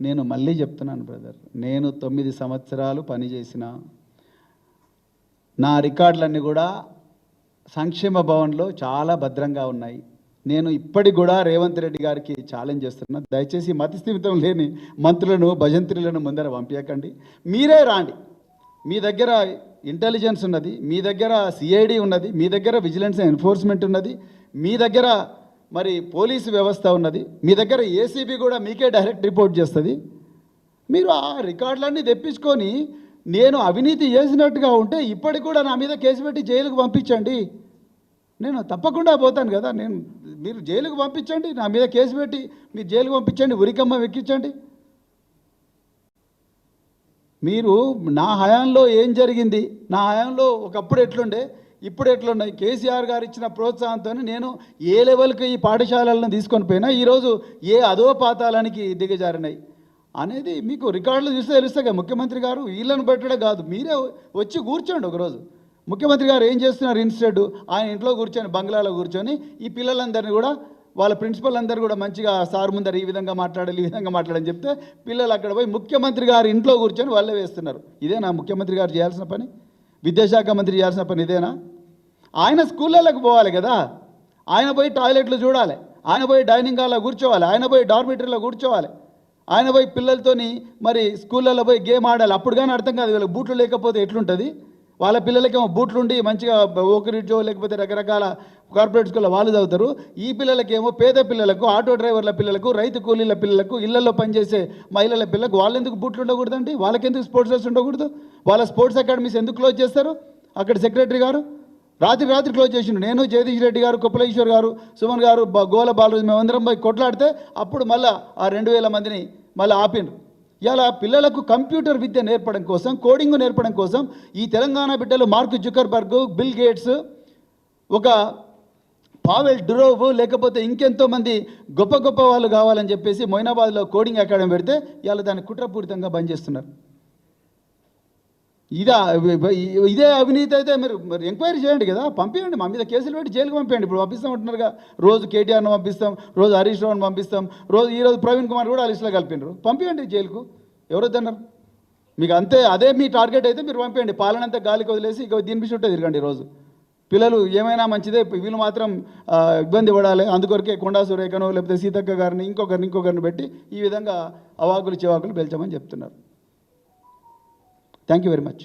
నేను మళ్ళీ చెప్తున్నాను బ్రదర్. నేను తొమ్మిది సంవత్సరాలు పనిచేసిన నా రికార్డులన్నీ కూడా సంక్షేమ భవన్లో చాలా భద్రంగా ఉన్నాయి. నేను ఇప్పటికి కూడా రేవంత్ రెడ్డి గారికి ఛాలెంజ్ చేస్తున్నా. దయచేసి మతిస్థిమితం లేని మంత్రులను భజంత్రులను ముందర పంపించకండి మీరే రాండి. మీ దగ్గర ఇంటెలిజెన్స్ ఉన్నది మీ దగ్గర సిఐడి ఉన్నది మీ దగ్గర విజిలెన్స్ ఎన్ఫోర్స్మెంట్ ఉన్నది మీ దగ్గర మరి పోలీసు వ్యవస్థ ఉన్నది మీ దగ్గర ఏసీబీ కూడా మీకే డైరెక్ట్ రిపోర్ట్ చేస్తుంది. మీరు ఆ రికార్డులన్నీ తెప్పించుకొని నేను అవినీతి చేసినట్టుగా ఉంటే ఇప్పటికి కూడా నా మీద కేసు పెట్టి జైలుకు పంపించండి. నేను తప్పకుండా పోతాను కదా నేను మీరు జైలుకు పంపించండి నా మీద కేసు పెట్టి మీరు జైలుకు పంపించండి ఉరికమ్మ ఎక్కించండి మీరు నా హయాంలో ఏం జరిగింది? నా హయాంలో ఒకప్పుడు ఎట్లుండే? ఇప్పుడు ఎట్లున్నాయి? కేసీఆర్ గారు ఇచ్చిన ప్రోత్సాహంతో నేను ఏ లెవెల్కి ఈ పాఠశాలలను తీసుకొని పోయినా ఈరోజు ఏ అధోపాతాలానికి దిగజారినాయి అనేది మీకు రికార్డులు చూస్తే తెలుస్తాయి కదా ముఖ్యమంత్రి గారు. వీళ్ళని పెట్టడం కాదు. మీరే వచ్చి కూర్చోండి ఒకరోజు. ముఖ్యమంత్రి గారు ఏం చేస్తున్నారు? ఇన్స్టెడ్ ఆయన ఇంట్లో కూర్చొని బంగ్లాలో కూర్చొని ఈ పిల్లలందరినీ కూడా వాళ్ళ ప్రిన్సిపల్ అందరూ కూడా మంచిగా సార్ ముందర ఈ విధంగా మాట్లాడాలి ఈ విధంగా మాట్లాడని చెప్తే పిల్లలు అక్కడ పోయి ముఖ్యమంత్రి గారు ఇంట్లో కూర్చొని వాళ్ళే వేస్తున్నారు. ఇదేనా? ముఖ్యమంత్రి గారు చేయాల్సిన పని? విద్యాశాఖ మంత్రి చేయాల్సిన పని ఇదేనా? ఆయన స్కూళ్ళలోకి పోవాలి కదా. ఆయన పోయి టాయిలెట్లు చూడాలి. ఆయన పోయి డైనింగ్ హాల్లో కూర్చోవాలి. ఆయన పోయి డార్మిటరీలో కూర్చోవాలి. ఆయన పోయి పిల్లలతోని మరి స్కూళ్ళల్లో పోయి గేమ్ ఆడాలి. అప్పుడు కానీ అర్థం కాదు వీళ్ళకి బూట్లు లేకపోతే ఎట్లుంటుంది? వాళ్ళ పిల్లలకేమో బూట్లు ఉండి మంచిగా ఓకరిడ్జో లేకపోతే రకరకాల కార్పొరేట్ స్కూల్లో వాళ్ళు చదువుతారు. ఈ పిల్లలకేమో పేద పిల్లలకు ఆటో డ్రైవర్ల పిల్లలకు రైతు కూలీల పిల్లలకు ఇళ్ళలో పనిచేసే మహిళల పిల్లలకు వాళ్ళు ఎందుకు బూట్లు ఉండకూడదండి? వాళ్ళకెందుకు స్పోర్ట్స్ డ్రెస్ ఉండకూడదు? వాళ్ళ స్పోర్ట్స్ అకాడమీస్ ఎందుకు క్లోజ్ చేస్తారు? అక్కడ సెక్రటరీ గారు? రాత్రి రాత్రి క్లోజ్ చేసిండు. నేను జగదీష్ రెడ్డి గారు కుప్పలేశ్వర్ గారు సుమన్ గారు గోల బాలరాజు మేమందరం పోయి కొట్లాడితే అప్పుడు మళ్ళీ ఆ రెండు వేల మందిని మళ్ళీ ఆపిండ్రు. ఇలా పిల్లలకు కంప్యూటర్ విద్య నేర్పడం కోసం కోడింగ్ నేర్పడం కోసం ఈ తెలంగాణ బిడ్డలు మార్క్ జుకర్బర్గ్ బిల్ గేట్స్ ఒక పావెల్ డురోవ్ లేకపోతే ఇంకెంతోమంది గొప్ప గొప్ప వాళ్ళు కావాలని చెప్పేసి మొయినాబాద్లో కోడింగ్ అకాడమీ పెడితే ఇవాళ దాన్ని కుట్రపూరితంగా బంద్ చేస్తున్నారు. ఇదా ఇదే అవినీతి అయితే మీరు మరి ఎంక్వైరీ చేయండి కదా పంపించండి మా మీద కేసులు పెట్టి జైలుకి పంపించండి ఇప్పుడు పంపిస్తాం అంటున్నారుగా రోజు కేటీఆర్ను పంపిస్తాం రోజు హరీష్ రావును పంపిస్తాం రోజు ఈరోజు ప్రవీణ్ కుమార్ కూడా ఆ లిస్టులో కలిపినారు పంపించండి జైలుకు ఎవరొద్దన్నారు? మీకు అంతే అదే మీ టార్గెట్ అయితే మీరు పంపించండి పాలన అంతా గాలికి వదిలేసి ఇక దీని చుట్టే తిరగండి ఈరోజు పిల్లలు ఏమైనా మంచిదే వీళ్ళు మాత్రం ఇబ్బంది పడాలి. అందుకొరకే కొండా సురేఖను లేకపోతే సీతక్క గారిని ఇంకొకరిని ఇంకొకరిని పెట్టి ఈ విధంగా అవాకులు చివాకులు పెంచమని చెప్తున్నారు. Thank you very much